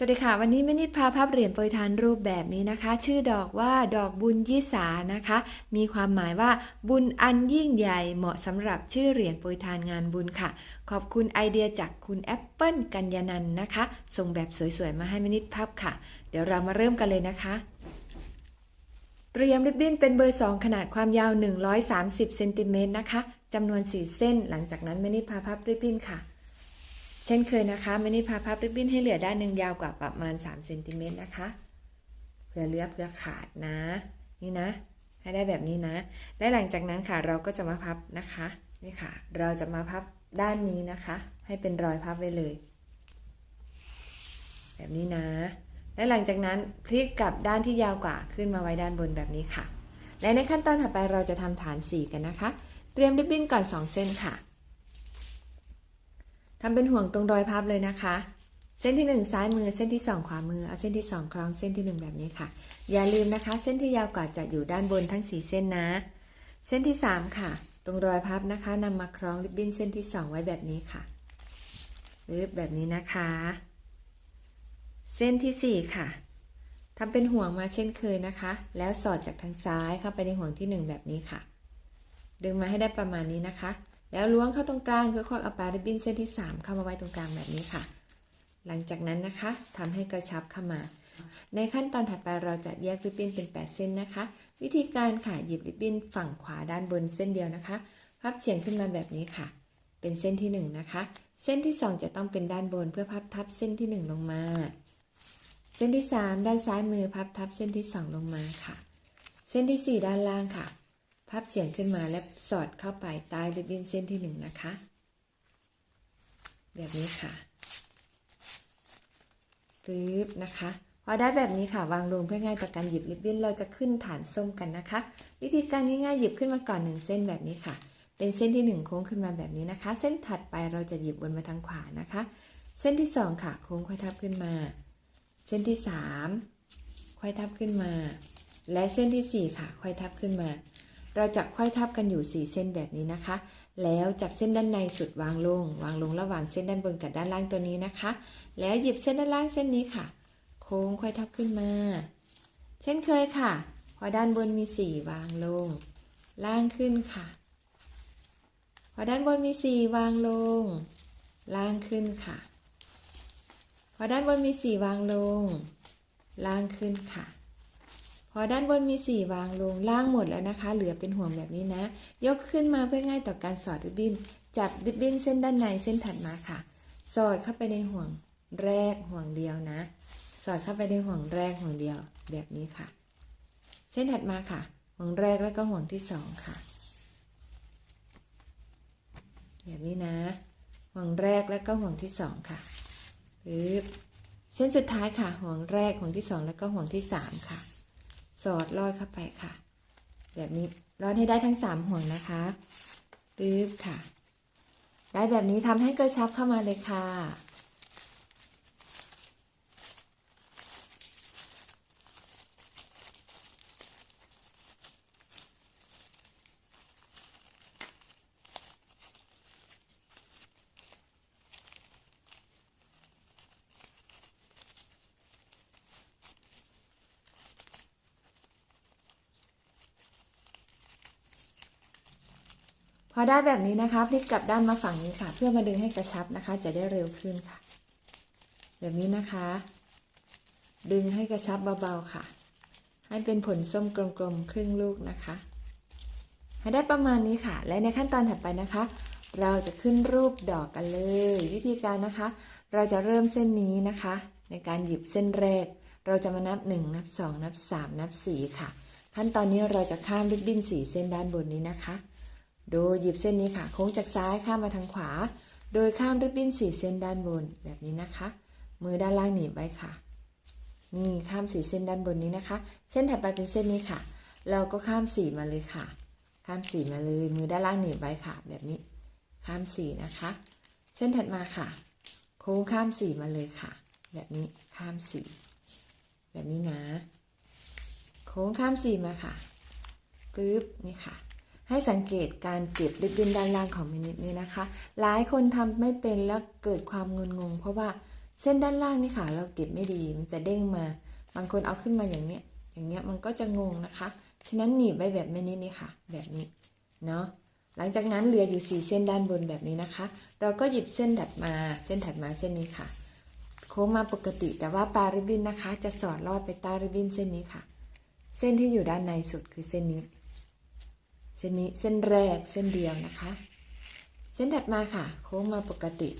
สวัสดีค่ะ วันนี้แม่นิดพาภาพเหรียญโปรยทานรูปแบบนี้นะคะ ชื่อดอกว่าดอกบุญยิสานะคะ มีความหมายว่าบุญอันยิ่งใหญ่เหมาะสำหรับชื่อเหรียญโปรยทานงานบุญค่ะ ขอบคุณไอเดียจากคุณแอปเปิลกัญญานันนะคะ ส่งแบบสวยๆ มาให้แม่นิดพับค่ะ เดี๋ยวเรามาเริ่มกันเลยนะคะเตรียมริบบิ้นเป็นเบอร์ 2 ขนาดความยาว 130เซนติเมตรนะคะจำนวน 4 เส้น หลังจากนั้นแม่นิดพาพับริบบิ้นค่ะ เช่นเคยนะคะไม่ได้พาพับริบบิ้นให้เหลือด้านหนึ่งยาวกว่าประมาณ3เซนติเมตรนะคะเพื่อเลือเพื่อขาดนะ นี่นะ ให้ได้แบบนี้นะ และหลังจากนั้นค่ะเราก็จะมาพับนะคะนี่ค่ะ เราจะมาพับด้านนี้นะคะ ให้เป็นรอยพับไว้เลย แบบนี้นะ และหลังจากนั้นพลิกกลับด้านที่ยาวกว่าขึ้นมาไว้ด้านบนแบบนี้ค่ะ และในขั้นตอนถัดไปเราจะทำฐานสีกันนะคะ เตรียมริบบิ้นก่อน 2 เส้นค่ะ ทำเป็นห่วงตรงรอยพับเลยนะคะ เส้นที่ 1 ซ้ายมือเส้นที่ 2 ขวามือเอาเส้นที่ 2 คล้องเส้นที่ 1 แบบนี้ค่ะ อย่าลืมนะคะ เส้นที่ยาวกว่าจะอยู่ด้านบนทั้ง 4 เส้นนะ เส้นที่ 3 ค่ะ ตรงรอยพับนะคะนำมาคล้องริบบิ้นเส้นที่ 2 ไว้แบบนี้ค่ะรึบแบบนี้นะคะ เส้นที่ 4 ค่ะทำเป็นห่วงมาเช่นเคยนะคะ แล้วสอดจากทางซ้ายเข้าไปในห่วงที่ 1 แบบนี้ค่ะ ดึงมาให้ได้ประมาณนี้นะคะ แล้วล้วงเข้าตรงกลางคือควักเอาปลายริบบิ้นเส้นที่ 3 เข้ามาไว้ตรงกลางแบบนี้ค่ะ หลังจากนั้นนะคะทำให้กระชับเข้ามา ในขั้นตอนถัดไปเราจะแยกริบบิ้นเป็น 8 เส้นนะคะ วิธีการค่ะหยิบริบบิ้นฝั่งขวาด้านบนเส้นเดียวนะคะ พับเฉียงขึ้นมาแบบนี้ค่ะ เป็นเส้นที่ 1 นะคะ เส้นที่ 2 จะต้องเป็นด้านบนเพื่อพับทับเส้นที่ 1 ลงมา เส้นที่ 3 ด้านซ้ายมือพับทับเส้นที่ 2 ลงมาค่ะ เส้นที่ 4 ด้านล่างค่ะ พับเฉียงขึ้นมาและสอดเข้าไปใต้ริบบิ้นเส้นที่หนึ่งนะคะ แบบนี้ค่ะปึ๊บนะคะพอได้แบบนี้ค่ะวางลงเพื่อง่ายต่อการหยิบริบบิ้นเราจะขึ้นฐานส้มกันนะคะ วิธีการง่ายๆหยิบขึ้นมาก่อนหนึ่งเส้นแบบนี้ค่ะ เป็นเส้นที่หนึ่งโค้งขึ้นมาแบบนี้นะคะ เส้นถัดไปเราจะหยิบวนมาทางขวานะคะ เส้นที่สองค่ะ โค้งค่อยทับขึ้นมา เส้นที่สามค่อยทับขึ้นมา และเส้นที่สี่ค่ะ ค่อยทับขึ้นมา เราจะค่อยทับกันอยู่ 4 เส้นแบบนี้นะคะ แล้วจับเส้นด้านในสุดวางลง วางลงระหว่างเส้นด้านบนกับด้านล่างตัวนี้นะคะ แล้วหยิบเส้นด้านล่างเส้นนี้ค่ะ โค้งค่อยทับขึ้นมา เช่นเคยค่ะ พอด้านบนมี 4 วางลง ล่างขึ้นค่ะ พอด้านบนมี 4 วางลง ล่างขึ้นค่ะ พอด้านบนมี 4 วางลง ล่างขึ้นค่ะ อด้านบนมี 4 วางลงล่างหมดแล้วนะคะ เหลือเป็นห่วงแบบนี้นะ ยกขึ้นมาเพื่อง่ายต่อการสอดริบบิ้น จับริบบิ้นเส้นด้านในเส้นถัดมาค่ะ สอดเข้าไปในห่วงแรกห่วงเดียวนะ สอดเข้าไปในห่วงแรกห่วงเดียวแบบนี้ค่ะ เส้นถัดมาค่ะ ห่วงแรกแล้วก็ห่วงที่สองค่ะ แบบนี้นะ ห่วงแรกแล้วก็ห่วงที่สองค่ะปึ๊บเส้นสุดท้ายค่ะ ห่วงแรกห่วงที่สองแล้วก็ห่วงที่สามค่ะ สอดลอดเข้าไปค่ะ แบบนี้ลอดให้ได้ทั้งสามห่วงนะคะปึ๊บค่ะ ได้แบบนี้ทำให้กระชับเข้ามาเลยค่ะ อได้แบบนี้นะคะพลิกกลับด้านมาฝั่งนี้ค่ะ เพื่อมาดึงให้กระชับนะคะ จะได้เร็วขึ้นค่ะ แบบนี้นะคะ ดึงให้กระชับเบาๆค่ะ ให้เป็นผลส้มกลมๆครึ่งลูกนะคะให้ได้ประมาณนี้ค่ะ และในขั้นตอนถัดไปนะคะ เราจะขึ้นรูปดอกกันเลย วิธีการนะคะ เราจะเริ่มเส้นนี้นะคะ ในการหยิบเส้นแรก เราจะมานับ 1 นับ 2 นับ 3 นับ 4 ค่ะ ขั้นตอนนี้เราจะข้ามริบบิ้นสีเส้นด้านบนนี้นะคะ โดยหยิบเส้นนี้ค่ะ โค้งจากซ้ายข้ามมาทางขวา โดยข้ามริบบิ้นสีเส้นด้านบนแบบนี้นะคะ มือด้านล่างหนีบไว้ค่ะ นี่ข้ามสีเส้นด้านบนนี้นะคะ เส้นถัดไปเป็นเส้นนี้ค่ะ เราก็ข้ามสีมาเลยค่ะ ข้ามสีมาเลย มือด้านล่างหนีบไว้ค่ะ แบบนี้ ข้ามสีนะคะ เส้นถัดมาค่ะ โค้งข้ามสีมาเลยค่ะ แบบนี้ข้ามสีแบบนี้นะ โค้งข้ามสีมาค่ะปึ๊บนี่ค่ะ ให้สังเกตการเก็บริบบิ้นด้านล่างของมินินี่นะคะ หลายคนทำไม่เป็นแล้วเกิดความงุนงง เพราะว่าเส้นด้านล่างนี่ค่ะ เราเก็บไม่ดีมันจะเด้งมา บางคนเอาขึ้นมาอย่างเนี้ย อย่างเงี้ยมันก็จะงงนะคะ ฉะนั้นหนีบไว้แบบม่นี้นี่ค่ะ แบบนี้เนาะหลังจากนั้นเหลืออยู่ 4 เส้นด้านบนแบบนี้นะคะ เราก็หยิบเส้นถัดมา เส้นถัดมาเส้นนี้ค่ะ โค้งมาปกติแต่ว่าปลาริบบิ้นนะคะ จะสอดลอดไปใต้ริบบิ้นเส้นนี้ค่ะ เส้นที่อยู่ด้านในสุดคือเส้นนี้ เส้นนี้เส้นแรกเส้นเดียวนะคะ เส้นถัดมาค่ะ โค้งมาปกติ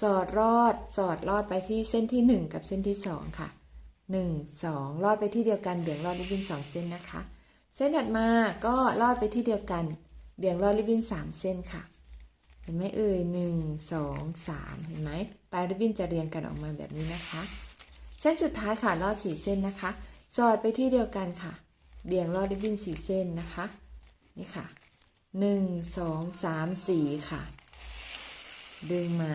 สอดรอดสอดลอดไปที่เส้นที่ 1 กับเส้นที่ 2 ค่ะ 1 2ลอดไปที่เดียวกันเบี่ยงลอดริบบิ้น2 เส้นนะคะ เส้นถัดมาก็ลอดไปที่เดียวกันเบี่ยงลอดริบบิ้น3 เส้นค่ะ เห็นไหมเอ่ยหนึ่งสองสามเห็นไหมปลายริบบิ้นจะเรียงกันออกมาแบบนี้นะคะ เส้นสุดท้ายค่ะลอดสี่เส้นนะคะ สอดไปที่เดียวกันค่ะ เบี่ยงลอดริบบิ้นสี่เส้นนะคะ นี่ค่ะหนึ่งสองสามสี่ค่ะ ดึงมา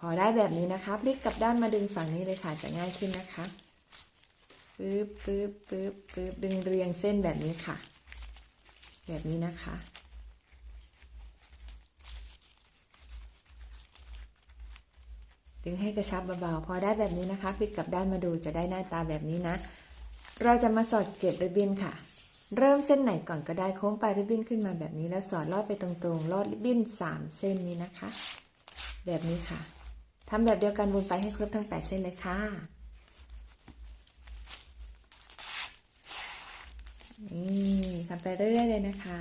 พอได้แบบนี้นะคะ พลิกกลับด้านมาดึงฝั่งนี้เลยค่ะจะง่ายขึ้นนะคะปึ๊บปึ๊บปึ๊บปึ๊บดึงเรียงเส้นแบบนี้ค่ะ แบบนี้นะคะ ดึงให้กระชับเบาๆ พอได้แบบนี้นะคะ พลิกกลับด้านมาดูจะได้หน้าตาแบบนี้นะ เราจะมาสอดเก็บริบบิ้นค่ะ เริ่มเส้นไหนก่อนก็ได้โค้งปลายริบบิ้นขึ้นมาแบบนี้แล้วสอดลอดไปตรงๆลอดริบบิ้น3 เส้นนี้นะคะ แบบนี้ค่ะทำแบบเดียวกันวนไปให้ครบทั้ง 8 เส้นเลยค่ะนี่ทำไปเรื่อยๆเลยนะคะ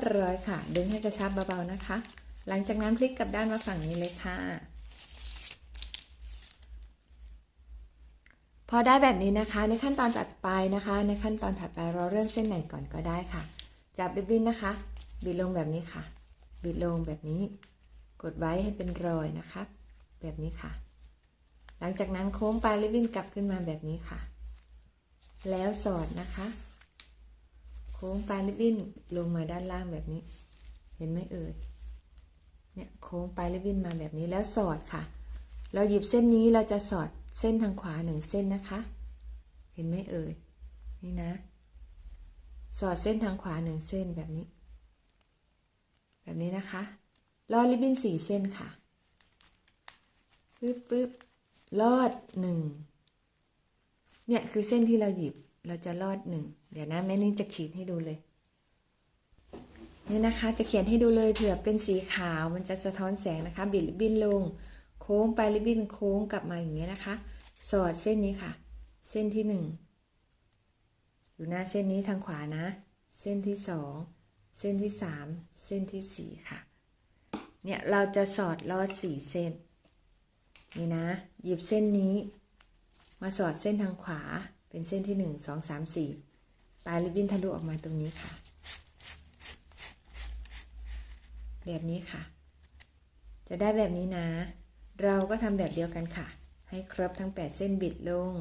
บร้อยค่ะ ดึงให้กระชับเบาๆนะคะ หลังจากนั้นพลิกกลับด้านมาฝั่งนี้เลยค่ะ พอได้แบบนี้นะคะ ในขั้นตอนถัดไปนะคะ ในขั้นตอนถัดไปเราเริ่มเส้นไหนก่อนก็ได้ค่ะ จับริบบิ้นนะคะ บิดลงแบบนี้ค่ะ บิดลงแบบนี้ กดไว้ให้เป็นรอยนะคะ แบบนี้ค่ะ หลังจากนั้นโค้งปลายริบบิ้นกลับขึ้นมาแบบนี้ค่ะ แล้วสอดนะคะ ค้งปลายริบบิ้นลงมาด้านล่างแบบนี้ เห็นไหมเอ่ยเนี่ยโค้งปลายริบบิ้นมาแบบนี้แล้วสอดค่ะ เราหยิบเส้นนี้เราจะสอดเส้นทางขวาหนึ่งเส้นนะคะ เห็นไหมเอ่ยนี่นะ สอดเส้นทางขวาหนึ่งเส้นแบบนี้ แบบนี้นะคะลอดริบบิ้นสี่เส้นค่ะปึ๊บปึ๊บลอดหนึ่งเนี่ยคือเส้นที่เราหยิบเราจะลอดหนึ่ง เดี๋ยวนะแม่นิ่งจะขีดให้ดูเลย นี่นะคะจะเขียนให้ดูเลยเผื่อเป็นสีขาวมันจะสะท้อนแสงนะคะ บิดริบบิ้นลง โค้งไปริบบิ้นโค้งกลับมาอย่างนี้ยนะคะ สอดเส้นนี้ค่ะ เส้นที่หนึ่งอยู่หน้าเส้นนี้ทางขวานะ เส้นที่สองเส้นที่สามเส้นที่สี่ค่ะ เนี่ยเราจะสอดลอดสี่เส้น นี่นะ หยิบเส้นนี้ มาสอดเส้นทางขวาเป็นเส้นที่หนึ่งสองสามสี่ ปลายริบบิ้นทะลุออกมาตรงนี้ค่ะ แบบนี้ค่ะ จะได้แบบนี้นะ เราก็ทำแบบเดียวกันค่ะ ให้ครบทั้ง 8 เส้นบิดลง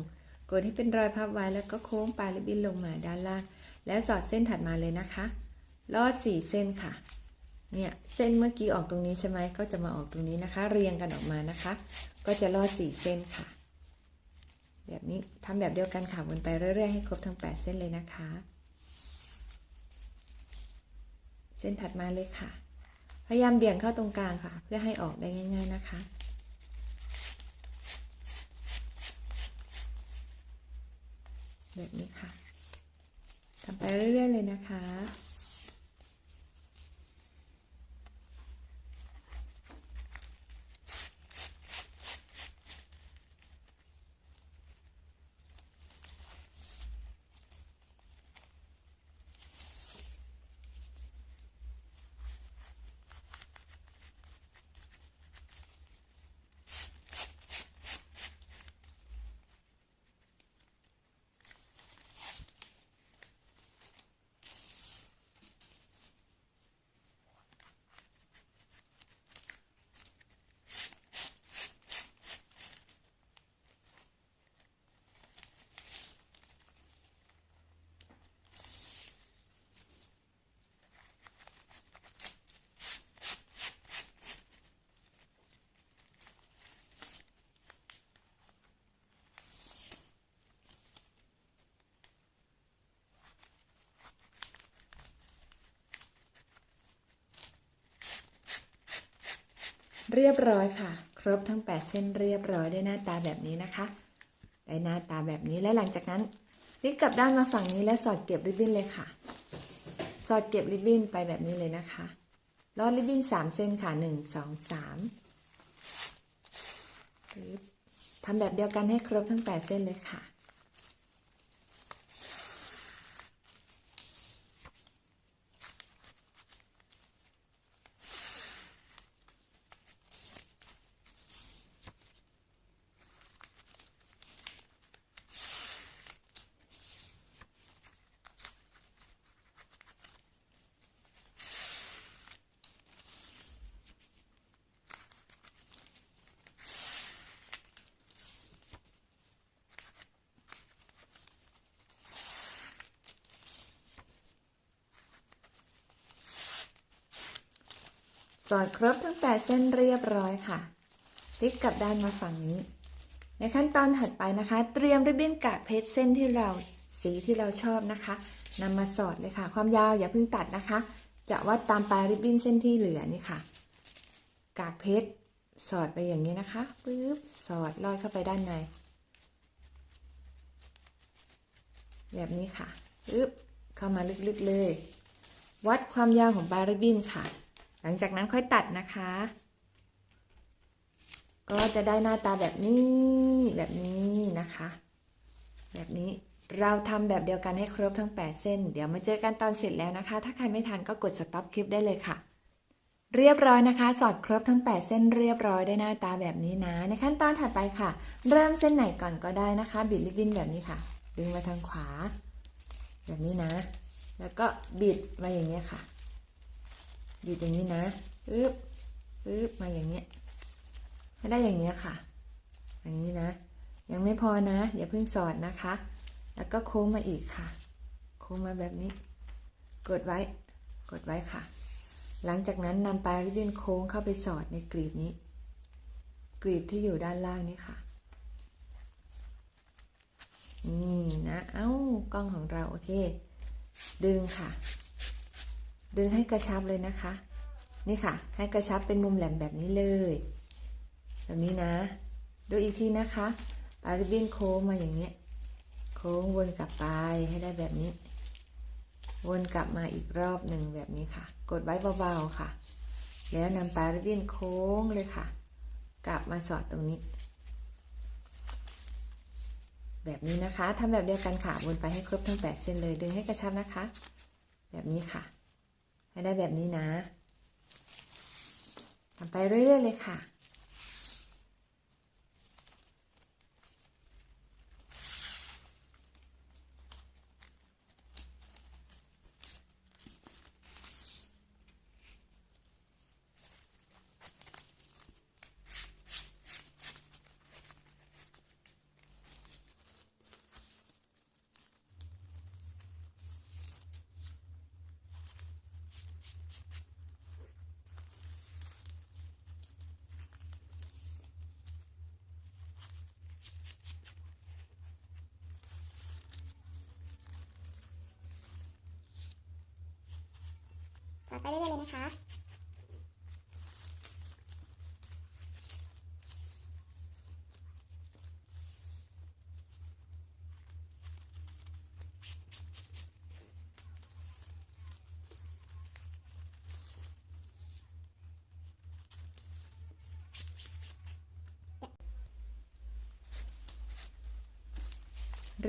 กดให้เป็นรอยพับไว้แล้วก็โค้งปลายริบบิ้นลงมาด้านล่าง แล้วสอดเส้นถัดมาเลยนะคะ ลอด 4 เส้นค่ะ เนี่ยเส้นเมื่อกี้ออกตรงนี้ใช่ไหมก็จะมาออกตรงนี้นะคะ เรียงกันออกมานะคะ ก็จะลอด 4 เส้นค่ะ แบบนี้ทำแบบเดียวกันค่ะวนไปเรื่อยๆให้ครบทั้ง 8 เส้นเลยนะคะ เส้นถัดมาเลยค่ะ พยายามเบี่ยงเข้าตรงกลางค่ะ เพื่อให้ออกได้ง่าย ๆนะคะ แบบนี้ค่ะทำไปเรื่อยๆเลยนะคะ เรียบร้อยค่ะ ครบทั้ง 8 เส้นเรียบร้อยได้หน้าตาแบบนี้นะคะ ได้หน้าตาแบบนี้และหลังจากนั้นพลิกกลับด้านมาฝั่งนี้และสอดเก็บริบบิ้นเลยค่ะ สอดเก็บริบบิ้นไปแบบนี้เลยนะคะลอดริบบิ้น3เส้นค่ะ1 2 3ปึ๊บทำแบบเดียวกันให้ครบทั้ง8เส้นเลยค่ะ สอดครบทั้ง8เส้นเรียบร้อยค่ะพลิกกลับด้านมาฝั่งนี้ ในขั้นตอนถัดไปนะคะ เตรียมริบบิ้นกากเพชรเส้นที่เราสีที่เราชอบนะคะนำมาสอดเลยค่ะ ความยาวอย่าเพิ่งตัดนะคะ จะวัดตามปลายริบบิ้นเส้นที่เหลือนี่ค่ะ กากเพชรสอดไปอย่างนี้นะคะปึ๊บสอดลอดเข้าไปด้านใน แบบนี้ค่ะปึ๊บเข้ามาลึกๆเลย วัดความยาวของปลายริบบิ้นค่ะ หลังจากนั้นค่อยตัดนะคะ ก็จะได้หน้าตาแบบนี้แบบนี้นะคะ แบบนี้เราทำแบบเดียวกันให้ครบทั้ง 8 เส้น เดี๋ยวมาเจอกันตอนเสร็จแล้วนะคะ ถ้าใครไม่ทันก็กดสต็อปคลิปได้เลยค่ะ เรียบร้อยนะคะ สอดครบทั้ง 8 เส้นเรียบร้อยได้หน้าตาแบบนี้นะ ในขั้นตอนถัดไปค่ะ เริ่มเส้นไหนก่อนก็ได้นะคะ บิดริบบิ้นแบบนี้ค่ะ ดึงมาทางขวา แบบนี้นะ แล้วก็บิดมาอย่างนี้ค่ะ ดอย่างนี้นะปึ๊บปึ๊บมาอย่างเงี้ยให้ได้อย่างเงี้ยค่ะ อย่างนี้นะ ยังไม่พอนะ อย่าเพิ่งสอดนะคะ แล้วก็โค้งมาอีกค่ะ โค้งมาแบบนี้ กดไว้ กดไว้ค่ะ หลังจากนั้นนำปลายริบบิ้นโค้งเข้าไปสอดในกรีบนี้กรีบที่อยู่ด้านล่างนี้ค่ะนี่นะ เอ้ากล้องของเรา โอเค ดึงค่ะ ดึงให้กระชับเลยนะคะ นี่ค่ะ ให้กระชับเป็นมุมแหลมแบบนี้เลย แบบนี้นะ ดูอีกทีนะคะปาริบบิ้นโค้งมาอย่างเงี้ยโค้งวนกลับไปให้ได้แบบนี้ วนกลับมาอีกรอบหนึ่งแบบนี้ค่ะ กดไว้เบาๆค่ะ แล้วนำปาริบบิ้นโค้งเลยค่ะ กลับมาสอดตรงนี้ แบบนี้นะคะทำแบบเดียวกันค่ะ วนไปให้ครบทั้ง 8 เส้นเลย ดึงให้กระชับนะคะ แบบนี้ค่ะ ให้ได้แบบนี้นะทำไปเรื่อยๆเลยค่ะ ไปเรื่อยๆเลยนะคะ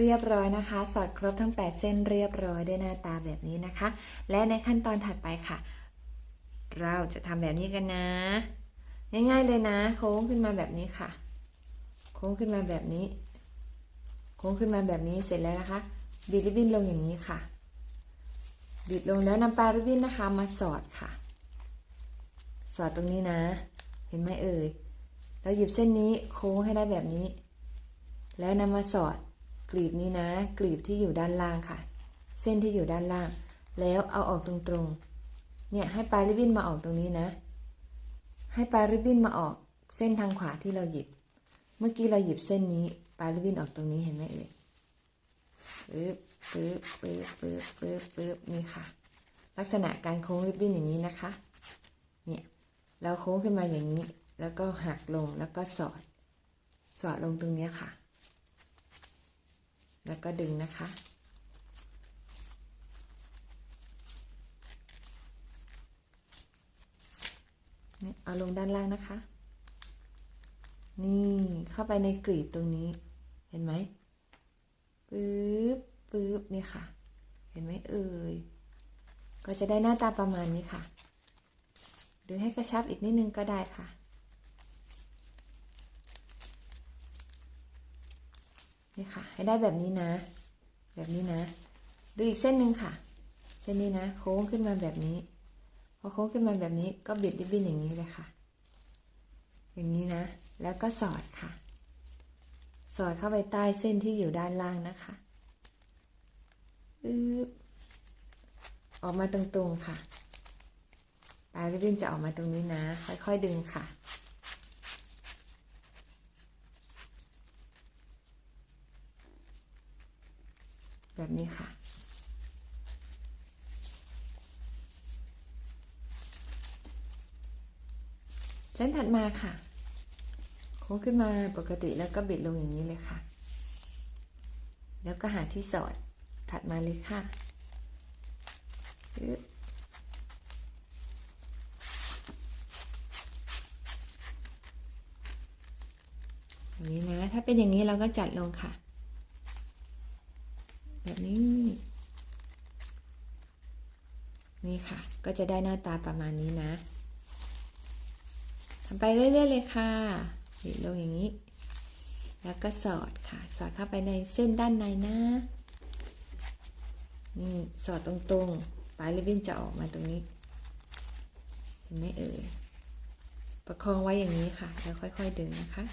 เรียบร้อยนะคะ สอดครบทั้ง 8 เส้นเรียบร้อยได้หน้าตาแบบนี้นะคะ และในขั้นตอนถัดไปค่ะ เราจะทำแบบนี้กันนะ ง่ายๆเลยนะ โค้งขึ้นมาแบบนี้ค่ะ โค้งขึ้นมาแบบนี้ โค้งขึ้นมาแบบนี้เสร็จแล้วนะคะ บิดริบบิ้นลงอย่างนี้ค่ะ บิดลงแล้วนำปลายริบบิ้นนะคะ มาสอดค่ะ สอดตรงนี้นะ เห็นไหมเอ่ยเราหยิบเส้นนี้โค้งให้ได้แบบนี้ แล้วนำมาสอด กลีบนี้นะ กลีบที่อยู่ด้านล่างค่ะ เส้นที่อยู่ด้านล่าง แล้วเอาออกตรงๆ เนี่ยให้ปลายริบบิ้นมาออกตรงนี้นะ ให้ปลายริบบิ้นมาออกเส้นทางขวาที่เราหยิบ เมื่อกี้เราหยิบเส้นนี้ปลายริบบิ้นออกตรงนี้เห็นไหมเอ่ยปึ๊บปึ๊บปึ๊บปึ๊บปึ๊บปึ๊บนี่ค่ะ ลักษณะการโค้งริบบิ้นอย่างนี้นะคะ เนี่ยเราโค้งขึ้นมาอย่างนี้ แล้วก็หักลงแล้วก็สอด สอดลงตรงนี้ค่ะ แล้วก็ดึงนะคะนี่เอาลงด้านล่างนะคะ นี่เข้าไปในกลีบตรงนี้ เห็นไหมปึ๊บปึ๊บนี่ค่ะ เห็นไหมเอ่ย ก็จะได้หน้าตาประมาณนี้ค่ะ ดึงให้กระชับอีกนิดนึงก็ได้ค่ะ นี่ค่ะ ให้ได้แบบนี้นะ แบบนี้นะ ดูอีกเส้นหนึ่งค่ะ เส้นนี้นะ โค้งขึ้นมาแบบนี้ พอโค้งขึ้นมาแบบนี้ก็บิดริบบิ้นอย่างนี้เลยค่ะ อย่างนี้นะ แล้วก็สอดค่ะ สอดเข้าไปใต้เส้นที่อยู่ด้านล่างนะคะอึ๊บออกมาตรงๆค่ะ ปลายริบบิ้นจะออกมาตรงนี้นะ ค่อยๆดึงค่ะ แบบนี้ค่ะเส้นถัดมาค่ะ โค้งขึ้นมาปกติแล้วก็บิดลงอย่างนี้เลยค่ะ แล้วก็หาที่สอดถัดมาเลยค่ะอย่างนี้นะ ถ้าเป็นอย่างนี้เราก็จัดลงค่ะ แบบนี้ นี่ค่ะ ก็จะได้หน้าตาประมาณนี้นะทำไปเรื่อยๆเลยค่ะบิดลงอย่างนี้ แล้วก็สอดค่ะ สอดเข้าไปในเส้นด้านในนะนี่สอดตรงๆ ปลายริบบิ้นจะออกมาตรงนี้เห็นไหมเอ่ยประคองไว้อย่างนี้ค่ะ แล้วค่อยๆดึงนะคะ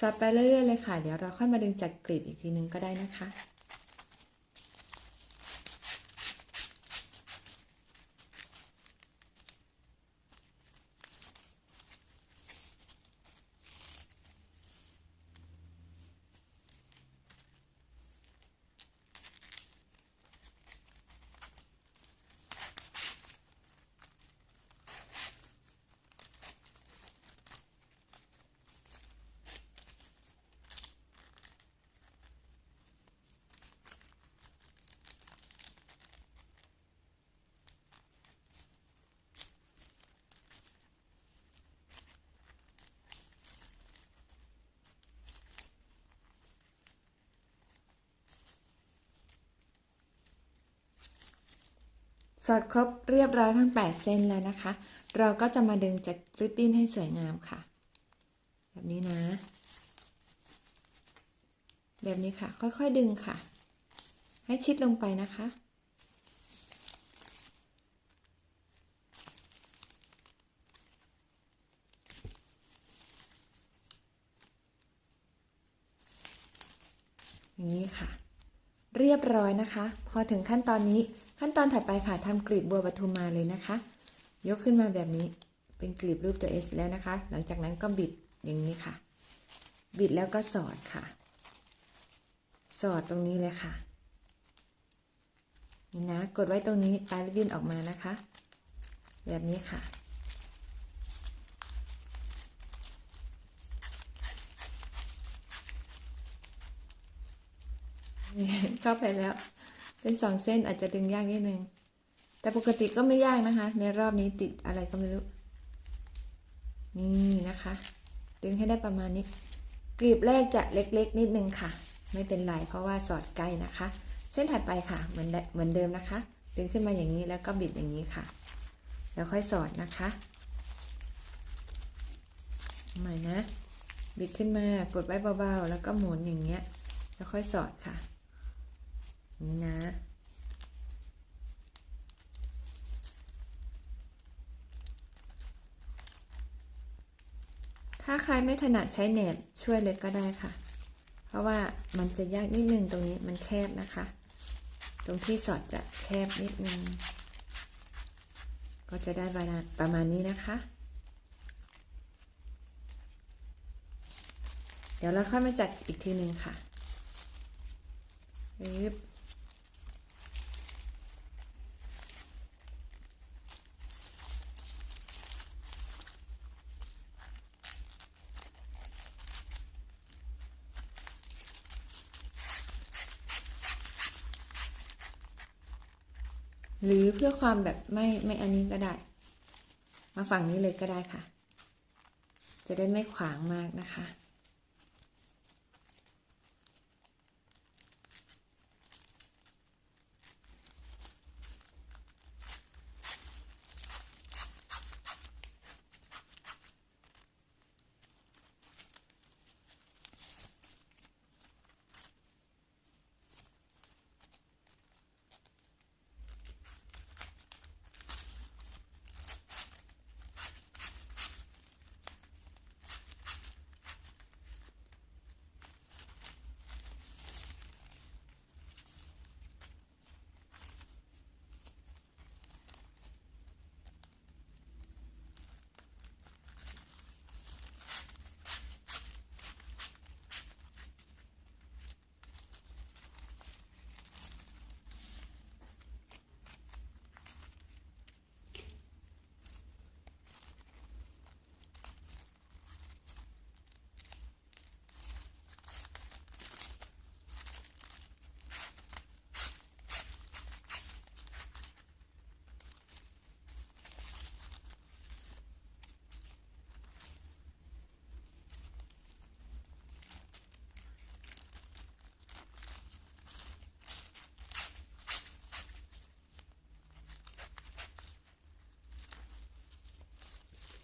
สับไปเรื่อยๆเลยค่ะ เดี๋ยวเราค่อยมาดึงจากกลีบอีกทีนึงก็ได้นะคะ สอดครบเรียบร้อยทั้ง 8 เส้นแล้วนะคะ เราก็จะมาดึงจากริบบิ้นให้สวยงามค่ะ แบบนี้นะ แบบนี้ค่ะ ค่อยๆดึงค่ะ ให้ชิดลงไปนะคะ อย่างนี้ค่ะ เรียบร้อยนะคะ พอถึงขั้นตอนนี้ ขั้นตอนถัดไปค่ะทำกลีบบัวปทุมมาเลยนะคะ ยกขึ้นมาแบบนี้เป็นกลีบรูปตัว S แล้วนะคะ หลังจากนั้นก็บิดอย่างนี้ค่ะ บิดแล้วก็สอดค่ะ สอดตรงนี้เลยค่ะ นี่นะ กดไว้ตรงนี้ปลายริบบิ้นออกมานะคะ แบบนี้ค่ะ เข้าไปแล้ว เป็นสองเส้นอาจจะดึงยากนิดนึง แต่ปกติก็ไม่ยากนะคะ ในรอบนี้ติดอะไรก็ไม่รู้ นี่นะคะ ดึงให้ได้ประมาณนี้กลีบแรกจะเล็กๆ นิดนึงค่ะ ไม่เป็นไรเพราะว่าสอดใกล้นะคะ เส้นถัดไปค่ะ เหมือนเดเหมือนเดิมนะคะ ดึงขึ้นมาอย่างนี้แล้วก็บิดอย่างนี้ค่ะ แล้วค่อยสอดนะคะใหม่นะ บิดขึ้นมากดไว้เบาๆ แล้วก็หมุนอย่างเงี้ย แล้วค่อยสอดค่ะ นี่นะ ถ้าใครไม่ถนัดใช้เน็ตช่วยเลยก็ได้ค่ะ เพราะว่ามันจะยากนิดนึงตรงนี้มันแคบนะคะ ตรงที่สอดจะแคบนิดนึง ก็จะได้ประมาณประมาณนี้นะคะ เดี๋ยวเราค่อยมาจัดอีกทีหนึ่งค่ะปึ๊ หรือเพื่อความแบบไม่ไม่อันนี้ก็ได้ มาฝั่งนี้เลยก็ได้ค่ะ จะได้ไม่ขวางมากนะคะ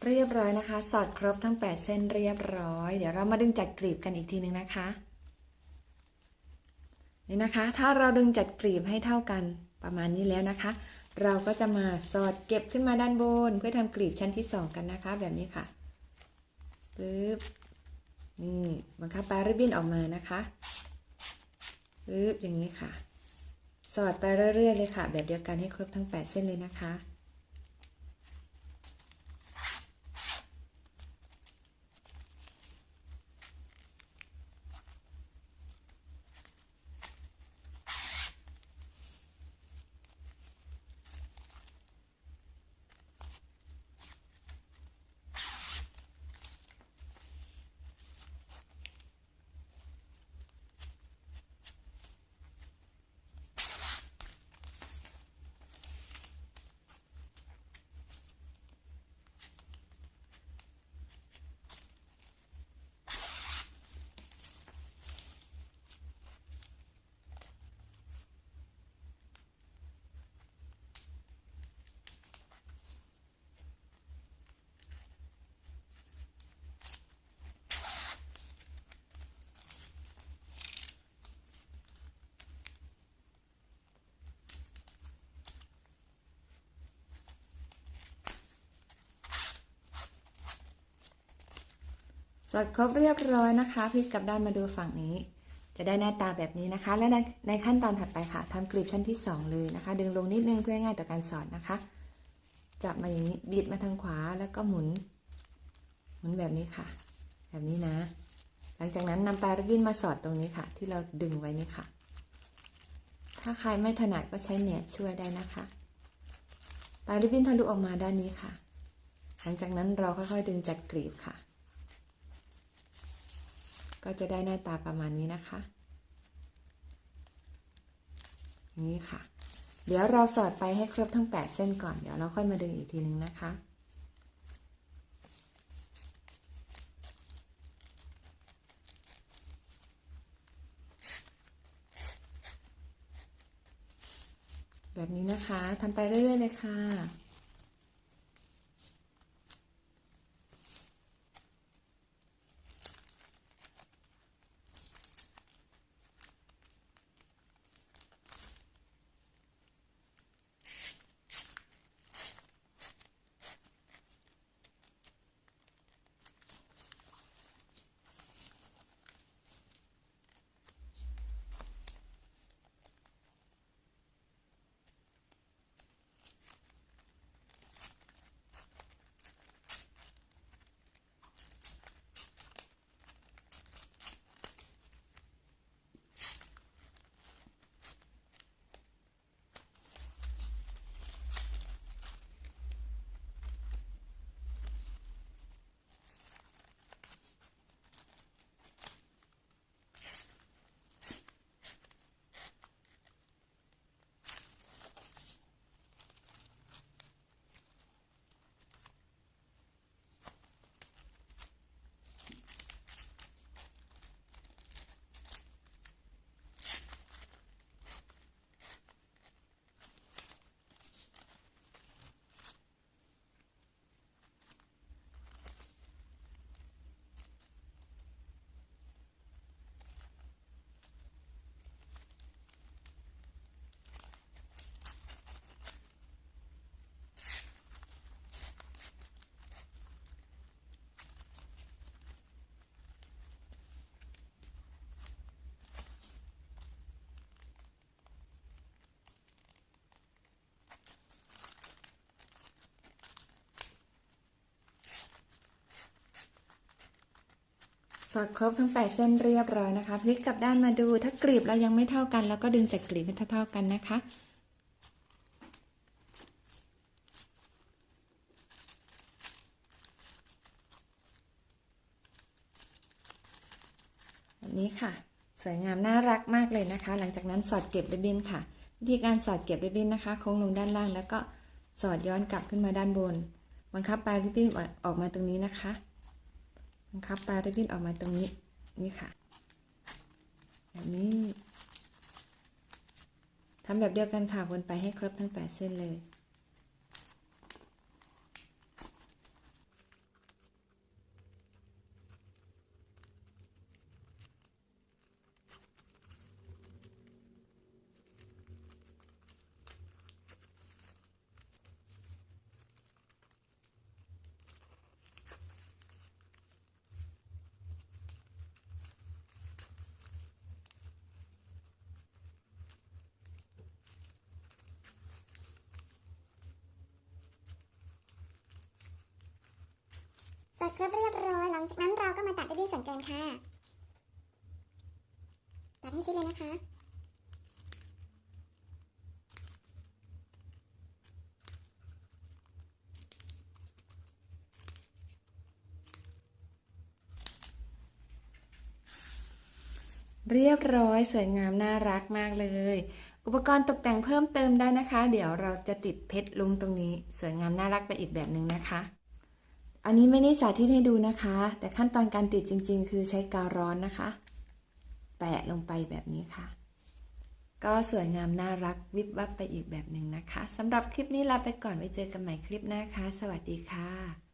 เรียบร้อยนะคะ สอดครบทั้ง 8 เส้นเรียบร้อย เดี๋ยวเรามาดึงจัดกลีบกันอีกทีหนึ่งนะคะ นี่นะคะ ถ้าเราดึงจัดกลีบให้เท่ากันประมาณนี้แล้วนะคะ เราก็จะมาสอดเก็บขึ้นมาด้านบน เพื่อทำกลีบชั้นที่ 2 กันนะคะ แบบนี้ค่ะปึ๊บนี่บังคับปลายริบบิ้นออกมานะคะปึ๊บอย่างนี้ค่ะ สอดไปเรื่อยๆเลยค่ะ แบบเดียวกันให้ครบทั้ง 8 เส้นเลยนะคะ สอดครบเรียบร้อยนะคะพลิกกลับด้านมาดูฝั่งนี้ จะได้หน้าตาแบบนี้นะคะ และในในขั้นตอนถัดไปค่ะทำกลีบชั้นที่ 2 เลยนะคะ ดึงลงนิดนึงเพื่อง่ายต่อการสอดนะคะ จับมาอย่างนี้บิดมาทางขวาแล้วก็หมุน หมุนแบบนี้ค่ะ แบบนี้นะ หลังจากนั้นนำปลายริบบิ้นมาสอดตรงนี้ค่ะ ที่เราดึงไว้นี่ค่ะ ถ้าใครไม่ถนัดก็ใช้เน็ตช่วยได้นะคะปลายริบบิ้นทะลุออกมาด้านนี้ค่ะ หลังจากนั้นเราค่อยๆดึงจัดกลีบค่ะ ก็จะได้หน้าตาประมาณนี้นะคะนี่ค่ะ เดี๋ยวเราสอดไปให้ครบทั้ง 8 เส้นก่อน เดี๋ยวเราค่อยมาดึงอีกทีนึงนะคะ แบบนี้นะคะทำไปเรื่อยๆเลยค่ะ สอดครบทั้ง 8 เส้นเรียบร้อยนะคะ พลิกกลับด้านมาดู ถ้ากรีบเรายังไม่เท่ากันแล้วก็ดึงจากกรีบให้เท่าๆกันนะคะ แบบนี้ค่ะ สวยงามน่ารักมากเลยนะคะ หลังจากนั้นสอดเก็บริบบิ้นค่ะ วิธีการสอดเก็บริบบิ้นนะคะ โค้งลงด้านล่างแล้วก็สอดย้อนกลับขึ้นมาด้านบน บังคับปลายริบบิ้นออกมาตรงนี้นะคะ บังคับปลายริบบิ้นออกมาตรงนี้นี่ค่ะแบบนี้ทำแบบเดียวกันค่ะวนไปให้ครบทั้ง 8 เส้นเลย สอดครบเรียบร้อย หลังจากนั้นเราก็มาตัดด้ยส่วนเกินค่ะตัดให้ชิดเลยนะคะเรียบร้อยสวยงามน่ารักมากเลย อุปกรณ์ตกแต่งเพิ่มเติมได้นะคะ เดี๋ยวเราจะติดเพชรลุงตรงนี้ สวยงามน่ารักไปอีกแบบหนึ่งนะคะ อันนี้ไม่ได้สาธิตให้ดูนะคะ แต่ขั้นตอนการติดจริง ๆ คือใช้กาวร้อนนะคะ แปะลงไปแบบนี้ค่ะ ก็สวยงามน่ารักวิบวับไปอีกแบบหนึ่งนะคะสำหรับคลิปนี้ลาไปก่อนไว้เจอกันใหม่คลิปหน้าคะสวัสดีค่ะ